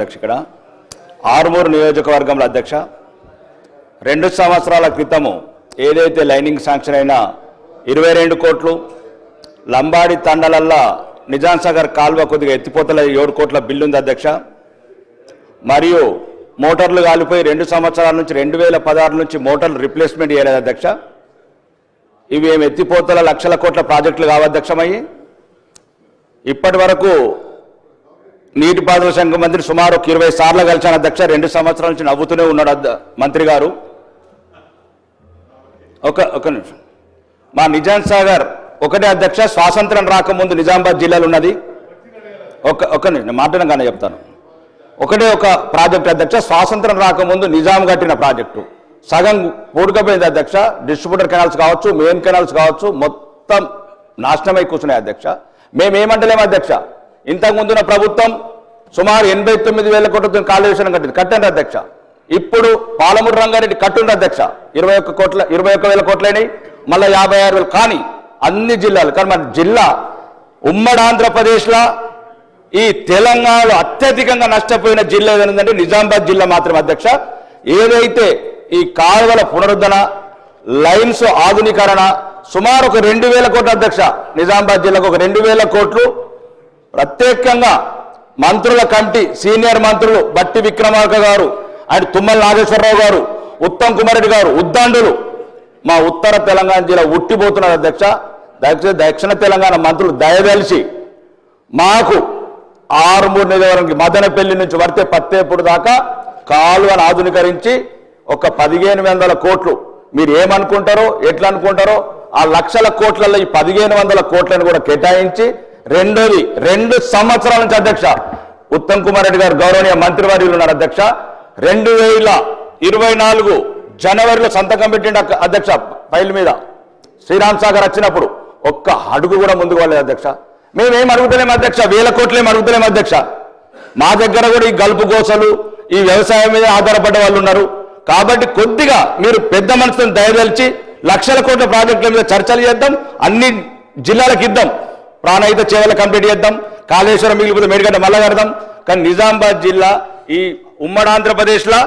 అధ్యక్ష ఇక్కడ. నియోజకవర్గంలో అధ్యక్ష. రెండు సంవత్సరాల క్రితము ఏదైతే లైనింగ్ శాంక్షన్ అయినా ఇరవై రెండు కోట్లు లంబాడి తండలల్లా నిజాంసాగర్ కాల్వ కొద్దిగా ఎత్తిపోతల ఏడు కోట్ల బిల్లు ఉంది అధ్యక్ష. మరియు మోటార్లు కాలిపోయి రెండు సంవత్సరాల నుంచి రెండు వేల పదహారు నుంచి మోటార్లు రిప్లేస్మెంట్ చేయలేదు అధ్యక్ష. ఇవి ఏమి ఎత్తిపోతల లక్షల కోట్ల ప్రాజెక్టులు కావధ్యక్షమయ్యి ఇప్పటి వరకు నీటిపారుదల శాఖ మంత్రి సుమారు ఒక ఇరవై సార్లు కలిసిన అధ్యక్ష రెండు సంవత్సరాల నుంచి నవ్వుతూనే ఉన్నాడు మంత్రి గారు. ఒక ఒక నిమిషం. మా నిజాం సాగర్ ఒకటే అధ్యక్ష స్వాతంత్రం రాకముందు నిజామాబాద్ జిల్లాలో ఉన్నది. ఒక ఒక నిమిషం మాట్లాడగానే చెప్తాను. ఒకటే ఒక ప్రాజెక్ట్ అధ్యక్ష స్వాతంత్రం రాకముందు నిజాం కట్టిన ప్రాజెక్టు. సగం పూడకపోయింది అధ్యక్ష డిస్ట్రిబ్యూటర్ కెనాల్స్ కావచ్చు మెయిన్ కెనాల్స్ కావచ్చు మొత్తం నాశనమై కూర్చున్నాయి అధ్యక్ష. మేమేమంటలేము అధ్యక్ష? ఇంతకుముందున్న ప్రభుత్వం సుమారు ఎనభై తొమ్మిది వేల కోట్లతో కాలువేషన్ కట్టింది. కట్టండి అధ్యక్ష. ఇప్పుడు పాలమూరు రంగారెడ్డి కట్టుండి అధ్యక్ష. ఇరవై ఒక్క కోట్ల ఇరవై ఒక్క వేల కోట్లైనవి మళ్ళీ యాభై ఆరు వేలు. కానీ అన్ని జిల్లాలు కానీ మన జిల్లా ఉమ్మడి ఆంధ్రప్రదేశ్లో ఈ తెలంగాణలో అత్యధికంగా నష్టపోయిన జిల్లా ఏంటంటే నిజామాబాద్ జిల్లా మాత్రం అధ్యక్ష. ఏదైతే ఈ కాలువల పునరుద్ధరణ లైన్స్ ఆధునీకరణ సుమారు ఒక రెండు వేల కోట్ల అధ్యక్ష. నిజామాబాద్ జిల్లాకు ఒక రెండు వేల కోట్లు ప్రత్యేకంగా మంత్రుల కంటి సీనియర్ మంత్రులు బట్టి విక్రమార్క గారు అండ్ తుమ్మల నాగేశ్వరరావు గారు ఉత్తమ్ కుమార్ రెడ్డి గారు ఉద్దాండులు. మా ఉత్తర తెలంగాణ జిల్లా ఉట్టిపోతున్నారు అధ్యక్ష. దక్షిణ దక్షిణ తెలంగాణ మంత్రులు దయదలిచి మాకు ఆరుమూరు నియోజకవర్గానికి మదనపల్లి నుంచి వర్తే పత్తేపుడు దాకా కాలువను ఆధునీకరించి ఒక పదిహేను వందల కోట్లు మీరు ఏమనుకుంటారో ఎట్లా అనుకుంటారో ఆ లక్షల కోట్లలో ఈ పదిహేను వందల కోట్లను కూడా కేటాయించి రెండోది రెండు సంవత్సరాల నుంచి అధ్యక్ష. ఉత్తమ్ కుమార్ రెడ్డి గారు గౌరవనీయ మంత్రివర్యులు ఉన్నారు అధ్యక్ష. రెండు వేల ఇరవై నాలుగు జనవరిలో సంతకం పెట్టిండు అధ్యక్ష ఫైల్ మీద. శ్రీరామ్ సాగర్ వచ్చినప్పుడు ఒక్క అడుగు కూడా ముందుకు వెళ్ళలేదు అధ్యక్ష. మేమేం అడుగుతలేము అధ్యక్ష? వేల కోట్లేం అడుగుతలేము అధ్యక్ష? మా దగ్గర కూడా ఈ గల్పు గోసలు ఈ వ్యవసాయం మీద ఆధారపడ్డ వాళ్ళు ఉన్నారు. కాబట్టి కొద్దిగా మీరు పెద్ద మనసును దయదలిచి లక్షల కోట్ల ప్రాజెక్టుల మీద చర్చలు చేద్దాం అన్ని జిల్లాలకు ఇద్దాం. ప్రాణహిత చేవలు కంప్లీట్ చేద్దాం. కాళేశ్వరం మిగిలిపోతే మేడిగడ్డ మళ్ళా కడదాం. కానీ నిజామాబాద్ జిల్లా ఈ ఉమ్మడి ఆంధ్రప్రదేశ్లో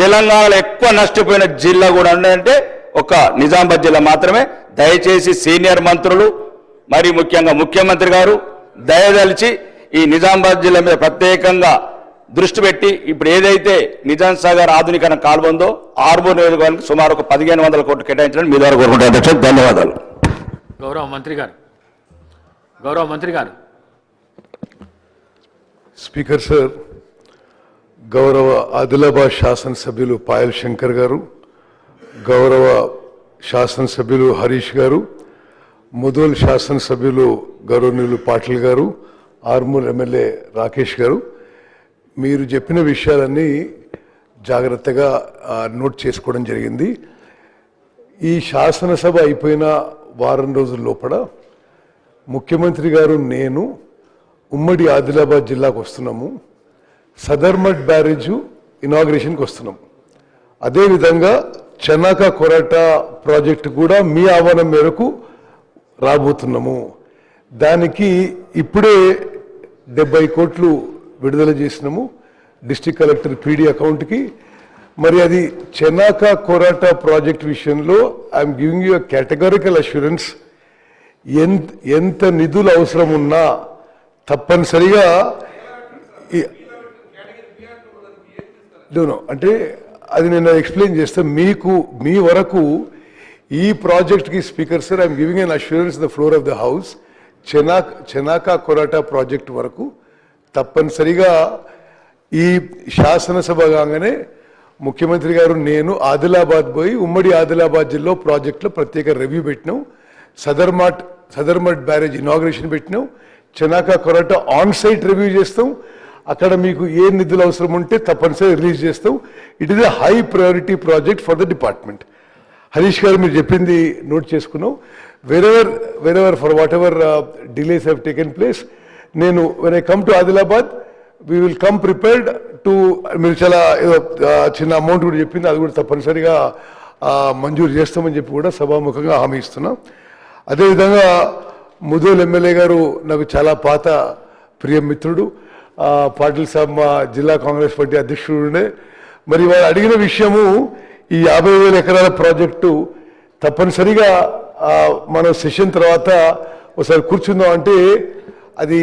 తెలంగాణలో ఎక్కువ నష్టపోయిన జిల్లా కూడా ఉన్నాయంటే ఒక నిజామాబాద్ జిల్లా మాత్రమే. దయచేసి సీనియర్ మంత్రులు మరి ముఖ్యంగా ముఖ్యమంత్రి గారు దయదలిచి ఈ నిజామాబాద్ జిల్లా మీద ప్రత్యేకంగా దృష్టి పెట్టి ఇప్పుడు ఏదైతే నిజాం సాగర్ ఆధునీకరణ కాలువ ఉందో ఆర్మూర్ నియోజకవర్గానికి సుమారు ఒక పదిహేను వందల కోట్లు కేటాయించడం మీ ద్వారా కోరుకుంటారు అధ్యక్ష ధన్యవాదాలు. గౌరవ మంత్రి గారు. గౌరవ మంత్రి గారు. స్పీకర్ సార్ గౌరవ ఆదిలాబాద్ శాసనసభ్యులు పాయల్ శంకర్ గారు గౌరవ శాసనసభ్యులు హరీష్ గారు ముదోల్ శాసనసభ్యులు గౌరవనీయులు పాటిల్ గారు ఆర్మూర్ ఎమ్మెల్యే రాకేష్ గారు. మీరు చెప్పిన విషయాలన్నీ జాగ్రత్తగా నోట్ చేసుకోవడం జరిగింది. ఈ శాసనసభ అయిపోయిన వారం రోజుల లోపల ముఖ్యమంత్రి గారు నేను ఉమ్మడి ఆదిలాబాద్ జిల్లాకు వస్తున్నాము. సదర్మట్ బ్యారేజ్ ఇనాగ్రేషన్కి వస్తున్నాం. అదేవిధంగా చెన్నాక కొరట ప్రాజెక్టు కూడా మీ ఆహ్వానం మేరకు రాబోతున్నాము. దానికి ఇప్పుడే డెబ్బై కోట్లు విడుదల చేసినాము డిస్టిక్ కలెక్టర్ పీడీ అకౌంట్కి. మరి అది చెన్నాక కొరాట ప్రాజెక్ట్ విషయంలో I'm giving you categorical assurance ఎంత ఎంత నిధులు అవసరం ఉన్నా తప్పనిసరిగా ఈ- అంటే అది నేను ఎక్స్ప్లెయిన్ చేస్తే. మీకు మీ వరకు ఈ ప్రాజెక్ట్కి speaker sir I'm giving an assurance the floor of the house Chanak Chanaka Korata project వరకు తప్పనిసరిగా ఈ శాసనసభ కాగానే ముఖ్యమంత్రి గారు నేను ఆదిలాబాద్ పోయి ఉమ్మడి ఆదిలాబాద్ జిల్లా ప్రాజెక్టులో ప్రత్యేక రివ్యూ పెట్టినాం. సదర్మాట్ సదర్మడ్ బ్యారేజ్ ఇనాగ్రేషన్ పెట్టినాం. Chanaka Korata on site review చేస్తాం. అక్కడ మీకు ఏ నిధులు అవసరం ఉంటే తప్పనిసరి రిలీజ్ చేస్తాం. It is a high priority project for the department Harish garu మీరు చెప్పింది నోట్ చేసుకున్నాం. Wherever wherever for what delays have taken place నేను when I come to Adilabad we will come prepared to మీరు చాలా ఏదో చిన్న amount కూడా చెప్పింది. అది కూడా తప్పనిసరిగా మంజూరు చేస్తామని చెప్పి కూడా సభాముఖంగా హామీ ఇస్తున్నాం. అదేవిధంగా ముదోల్ ఎమ్మెల్యే గారు నాకు చాలా పాత ప్రియ మిత్రుడు. పాటిల్ సాబ్ మా జిల్లా కాంగ్రెస్ పార్టీ అధ్యక్షుడునే. మరి వారు అడిగిన విషయము ఈ యాభై వేల ఎకరాల ప్రాజెక్టు తప్పనిసరిగా మన మనం సెషన్ తర్వాత ఒకసారి కూర్చుందాం అంటే అది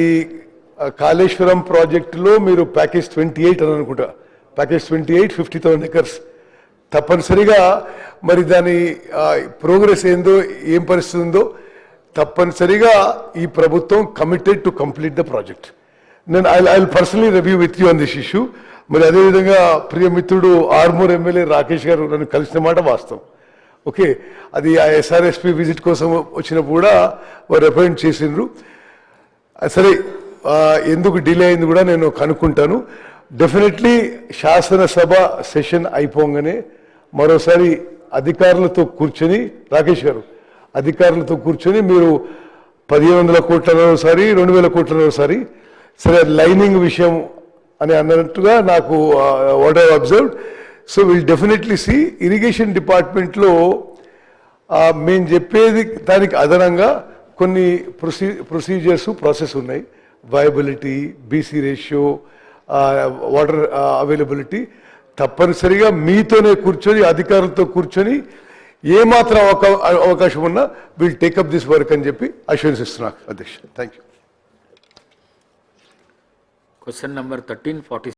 కాళేశ్వరం ప్రాజెక్టులో మీరు ప్యాకేజ్ ట్వంటీ ఎయిట్ అని అనుకుంటా. Package twenty eight fifty thousand acres. తప్పనిసరిగా మరి దాని ప్రోగ్రెస్ ఏందో ఏం పరిస్థితి ఉందో తప్పనిసరిగా ఈ ప్రభుత్వం committed to complete the project నేను I I personally review with you on this issue మరి అదేవిధంగా ప్రియమిత్రుడు ఆర్మూర్ ఎమ్మెల్యే రాకేష్ గారు నన్ను కలిసిన మాట వాస్తవం. ఓకే? అది ఆ ఎస్ఆర్ఎస్పి విజిట్ కోసం వచ్చినప్పుడు కూడా వారు అపాయింట్ చేసిండ్రు. సరే ఎందుకు డిలే అయింది కూడా నేను కనుక్కుంటాను. డెఫినెట్లీ శాసనసభ సెషన్ అయిపోగానే మరోసారి అధికారులతో కూర్చొని రాకేష్ గారు అధికారులతో కూర్చొని మీరు పదిహేను వందల కోట్ల ఒకసారి రెండు వేల కోట్ల ఒకసారి సరే లైనింగ్ విషయం అని అన్నట్టుగా నాకు what I observe so will definitely see irrigation డిపార్ట్మెంట్లో మేము చెప్పేది దానికి అదనంగా కొన్ని ప్రొసీ ప్రొసీజర్స్ ప్రాసెస్ ఉన్నాయి. Viability BC ratio water availability తప్పనిసరిగా మీతోనే కూర్చొని అధికారులతో కూర్చొని ఏమాత్రం అవకాశం ఉన్నా వీల్ టేకప్ దిస్ వర్క్ అని చెప్పి అశ్వసిస్తున్నా అధ్యక్ష. Thank you question number thirteen forty